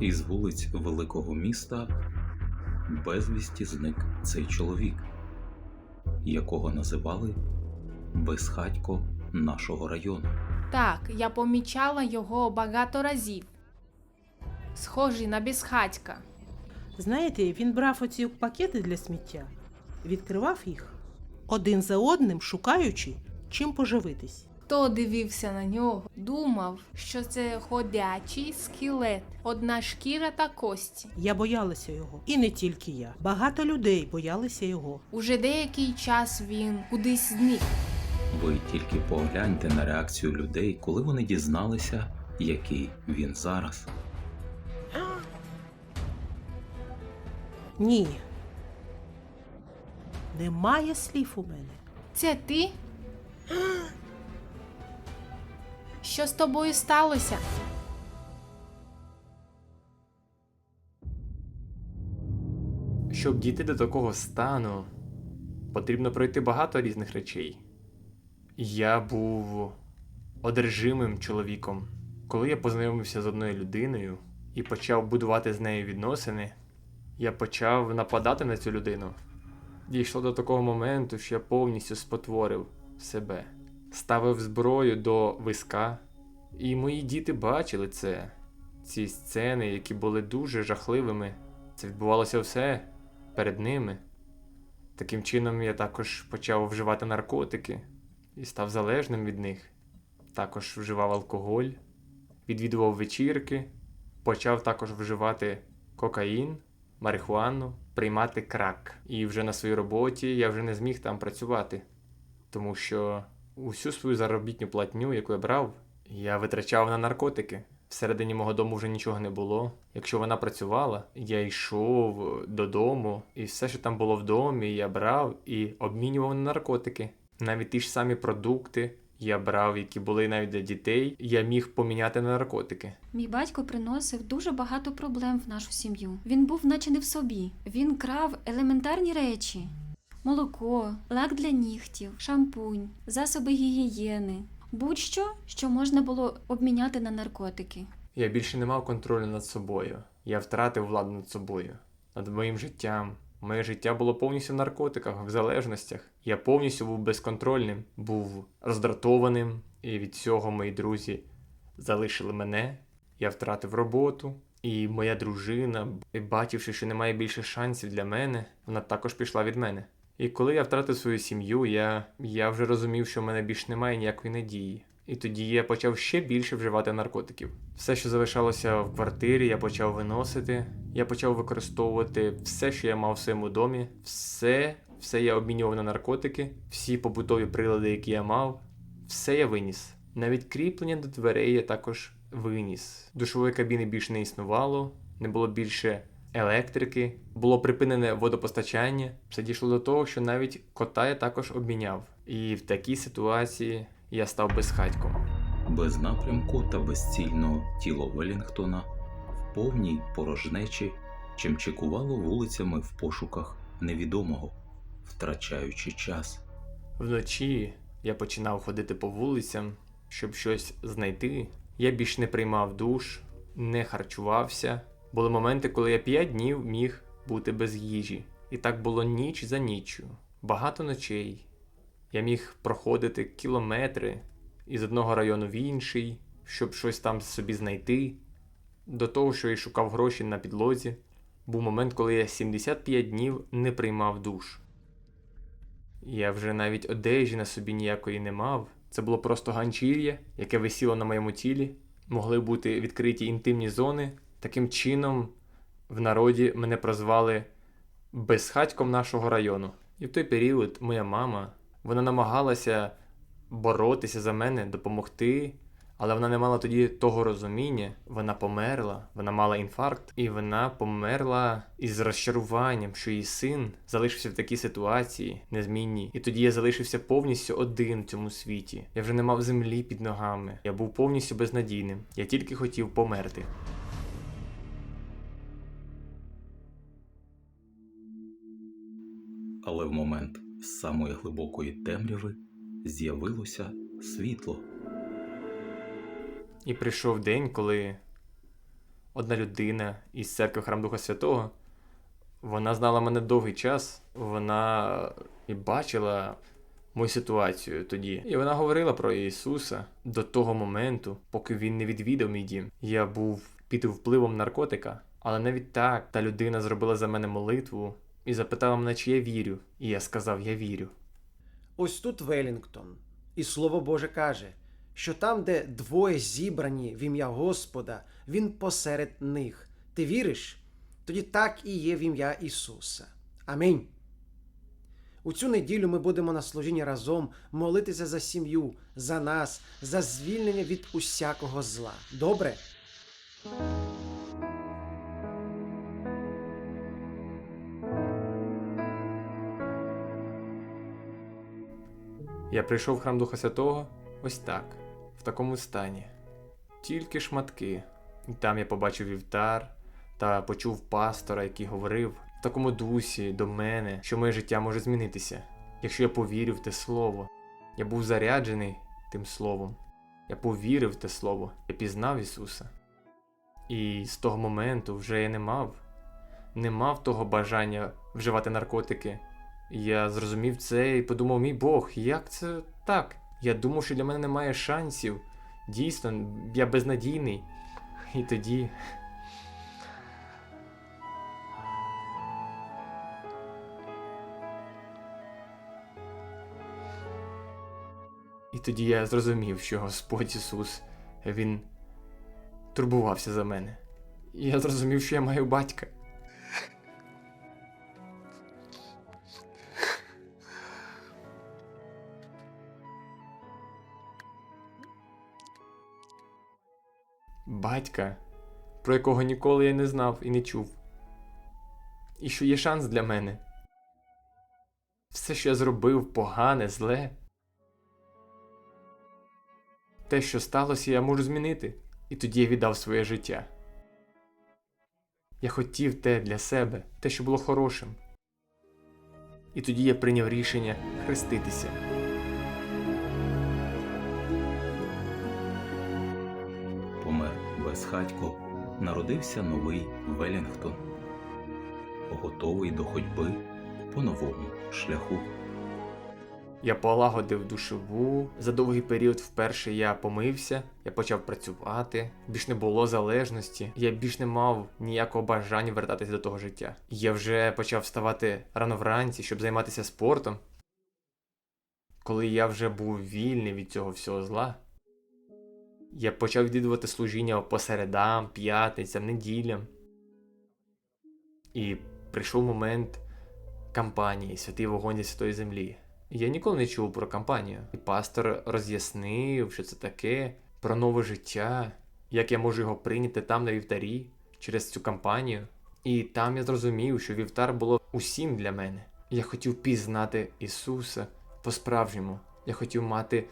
Із вулиць великого міста безвісті зник цей чоловік, якого називали безхатько нашого району. Так, я помічала його багато разів. Схожий на безхатька. Знаєте, він брав оці пакети для сміття, відкривав їх один за одним, шукаючи, чим поживитись. Хто дивився на нього, думав, що це ходячий скелет, одна шкіра та кості. Я боялася його. І не тільки я. Багато людей боялися його. Уже деякий час він кудись зник. Ви тільки погляньте на реакцію людей, коли вони дізналися, який він зараз. Ні. Немає слів у мене. Це ти? Що з тобою сталося? Щоб дійти до такого стану, потрібно пройти багато різних речей. Я був одержимим чоловіком. Коли я познайомився з одною людиною і почав будувати з нею відносини, я почав нападати на цю людину. Дійшло до такого моменту, що я повністю спотворив себе, ставив зброю до виска, і мої діти бачили це, ці сцени, які були дуже жахливими. Це відбувалося все перед ними. Таким чином я також почав вживати наркотики і став залежним від них. Також вживав алкоголь, відвідував вечірки, почав також вживати кокаїн, марихуану, приймати крак. І вже на своїй роботі я вже не зміг там працювати, тому що усю свою заробітню платню, яку я брав, я витрачав на наркотики. Всередині мого дому вже нічого не було. Якщо вона працювала, я йшов додому, і все, що там було в домі, я брав і обмінював на наркотики. Навіть ті ж самі продукти я брав, які були навіть для дітей, я міг поміняти на наркотики. Мій батько приносив дуже багато проблем в нашу сім'ю. Він був наче не в собі. Він крав елементарні речі: молоко, лак для нігтів, шампунь, засоби гігієни, будь-що, що можна було обміняти на наркотики. Я більше не мав контролю над собою. Я втратив владу над собою, над моїм життям. Моє життя було повністю в наркотиках, в залежностях. Я повністю був безконтрольним, був роздратованим, і від цього мої друзі залишили мене. Я втратив роботу, і моя дружина, бачивши, що немає більше шансів для мене, вона також пішла від мене. І коли я втратив свою сім'ю, я, я вже розумів, що в мене більше немає ніякої надії. І тоді я почав ще більше вживати наркотиків. Все, що залишалося в квартирі, я почав виносити. Я почав використовувати все, що я мав в своєму домі. Все, все я обмінював на наркотики, всі побутові прилади, які я мав, все я виніс. Навіть кріплення до дверей я також виніс. Душової кабіни більше не існувало, не було більше електрики, було припинене водопостачання. Все дійшло до того, що навіть кота я також обміняв. І в такій ситуації я став безхатьком. Без напрямку та безцільно тіло Велінгтона в повній порожнечі чимчикувало вулицями в пошуках невідомого, втрачаючи час. Вночі я починав ходити по вулицям, щоб щось знайти. Я більш не приймав душ, не харчувався. Були моменти, коли я п'ять днів міг бути без їжі. І так було ніч за ніччю. Багато ночей. Я міг проходити кілометри із одного району в інший, щоб щось там собі знайти. До того, що я шукав гроші на підлозі, був момент, коли я 75 днів не приймав душ. Я вже навіть одежі на собі ніякої не мав. Це було просто ганчір'я, яке висіло на моєму тілі. Могли бути відкриті інтимні зони. Таким чином, в народі мене прозвали безхатьком нашого району. І в той період моя мама вона намагалася боротися за мене, допомогти, але вона не мала тоді того розуміння. Вона померла, вона мала інфаркт, і вона померла із розчаруванням, що її син залишився в такій ситуації незмінній. І тоді я залишився повністю один в цьому світі. Я вже не мав землі під ногами. Я був повністю безнадійним. Я тільки хотів померти. Але в момент самої глибокої темряви з'явилося світло. І прийшов день, коли одна людина із церкви Храм Духа Святого. Вона знала мене довгий час, вона і бачила мою ситуацію тоді. І вона говорила про Ісуса до того моменту, поки він не відвідав мій дім. Я був під впливом наркотика, але навіть так та людина зробила за мене молитву і запитала мене, чи я вірю. І я сказав, я вірю. Ось тут Велінгтон. І Слово Боже каже, що там, де двоє зібрані в ім'я Господа, Він посеред них. Ти віриш? Тоді так і є в ім'я Ісуса. Амінь. У цю неділю ми будемо на служінні разом молитися за сім'ю, за нас, за звільнення від усякого зла. Добре? Я прийшов в храм Духа Святого ось так, в такому стані. Тільки шматки. І Там я побачив вівтар та почув пастора, який говорив в такому дусі до мене, що моє життя може змінитися, якщо я повірю в те слово. Я був заряджений тим словом. Я повірив в те слово, я пізнав Ісуса. І з того моменту вже я не мав, не мав того бажання вживати наркотики. Я зрозумів це і подумав, мій Бог, як це так? Я думав, що для мене немає шансів. Дійсно, я безнадійний. І тоді. І тоді я зрозумів, що Господь Ісус, Він турбувався за мене. І я зрозумів, що я маю батька. Батька, про якого ніколи я не знав і не чув. І що є шанс для мене. Все, що я зробив, погане, зле. Те, що сталося, я можу змінити, і тоді я віддав своє життя. Я хотів те для себе, те, що було хорошим. І тоді я прийняв рішення хреститися. Безхатько, народився новий Велінгтон, готовий до ходьби по новому шляху. Я полагодив душову. За довгий період вперше я помився, я почав працювати, більш не було залежності, я більш не мав ніякого бажання вертатися до того життя. Я вже почав вставати рано вранці, щоб займатися спортом. Коли я вже був вільний від цього всього зла, я почав відвідувати служіння по середам, п'ятницям, неділям. І прийшов момент кампанії Святий вогонь зі святої землі. Я ніколи не чув про кампанію. І пастор роз'яснив, що це таке, про нове життя, як я можу його прийняти там на вівтарі через цю кампанію. І там я зрозумів, що вівтар було усім для мене. Я хотів пізнати Ісуса по-справжньому. Я хотів мати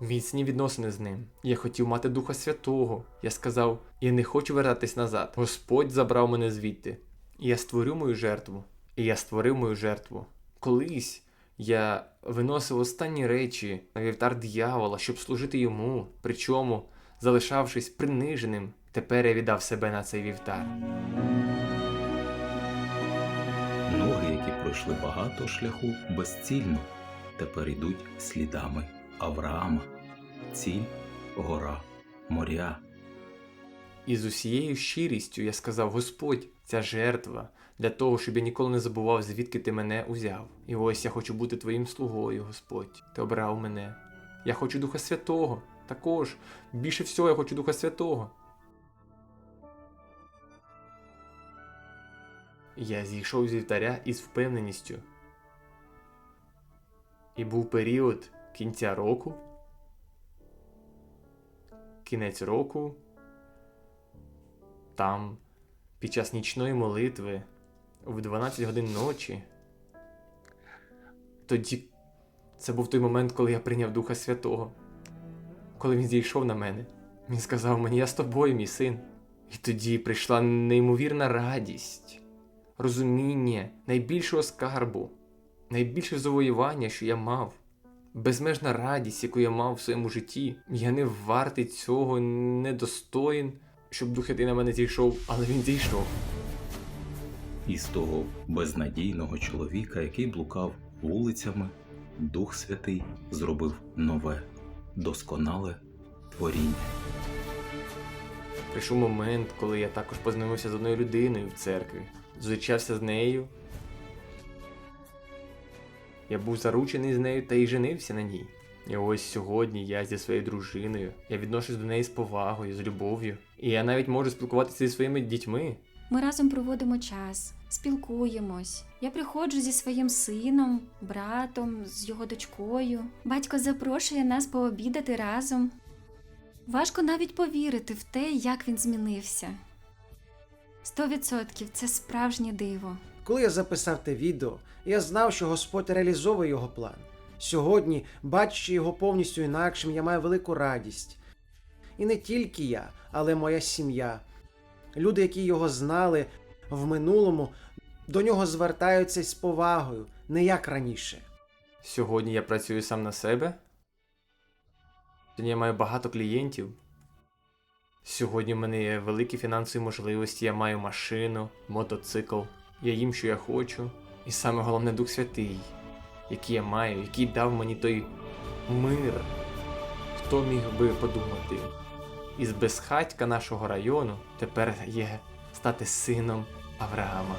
міцні відносини з ним. Я хотів мати Духа Святого. Я сказав: я не хочу вертатись назад. Господь забрав мене звідти. І я створю мою жертву. І я створив мою жертву. Колись я виносив останні речі на вівтар диявола, щоб служити йому, причому залишавшись приниженим. Тепер я віддав себе на цей вівтар. Ноги, які пройшли багато шляху безцільно, тепер йдуть слідами Авраама. Ціль гора моря. І з усією щирістю я сказав: Господь, ця жертва для того, щоб я ніколи не забував, звідки ти мене узяв. І ось я хочу бути твоїм слугою, Господь. Ти обрав мене. Я хочу Духа Святого. Також більше всього я хочу Духа Святого. Я зійшов з вівтаря із впевненістю. І був період кінця року, кінець року. Там, під час нічної молитви, в 12 годин ночі. Тоді це був той момент, коли я прийняв Духа Святого. Коли він зійшов на мене, він сказав мені, я з тобою, мій син. І тоді прийшла неймовірна радість, розуміння найбільшого скарбу, найбільше завоювання, що я мав. Безмежна радість, яку я мав в своєму житті. Я не вартий цього, недостоїн. щоб Дух Святий на мене зійшов, але він зійшов. Із того безнадійного чоловіка, який блукав вулицями, Дух Святий зробив нове, досконале творіння. Прийшов момент, коли я також познайомився з одною людиною в церкві, зустрічався з нею. Я був заручений з нею та й женився на ній. І ось сьогодні я зі своєю дружиною, я відношусь до неї з повагою, з любов'ю. І я навіть можу спілкуватися зі своїми дітьми. Ми разом проводимо час, спілкуємось. Я приходжу зі своїм сином, братом, з його дочкою. Батько запрошує нас пообідати разом. Важко навіть повірити в те, як він змінився. Сто відсотків це справжнє диво. Коли я записав те відео, я знав, що Господь реалізовує його план. Сьогодні, бачачи його повністю інакшим, я маю велику радість. І не тільки я, але моя сім'я. Люди, які його знали в минулому, до нього звертаються з повагою, не як раніше. Сьогодні я працюю сам на себе. Сьогодні я маю багато клієнтів. Сьогодні в мене є великі фінансові можливості, я маю машину, мотоцикл, я їм, що я хочу. І саме головне Дух Святий, який я маю, який дав мені той мир. Хто міг би подумати? Із безхатька нашого району тепер є стати сином Авраама.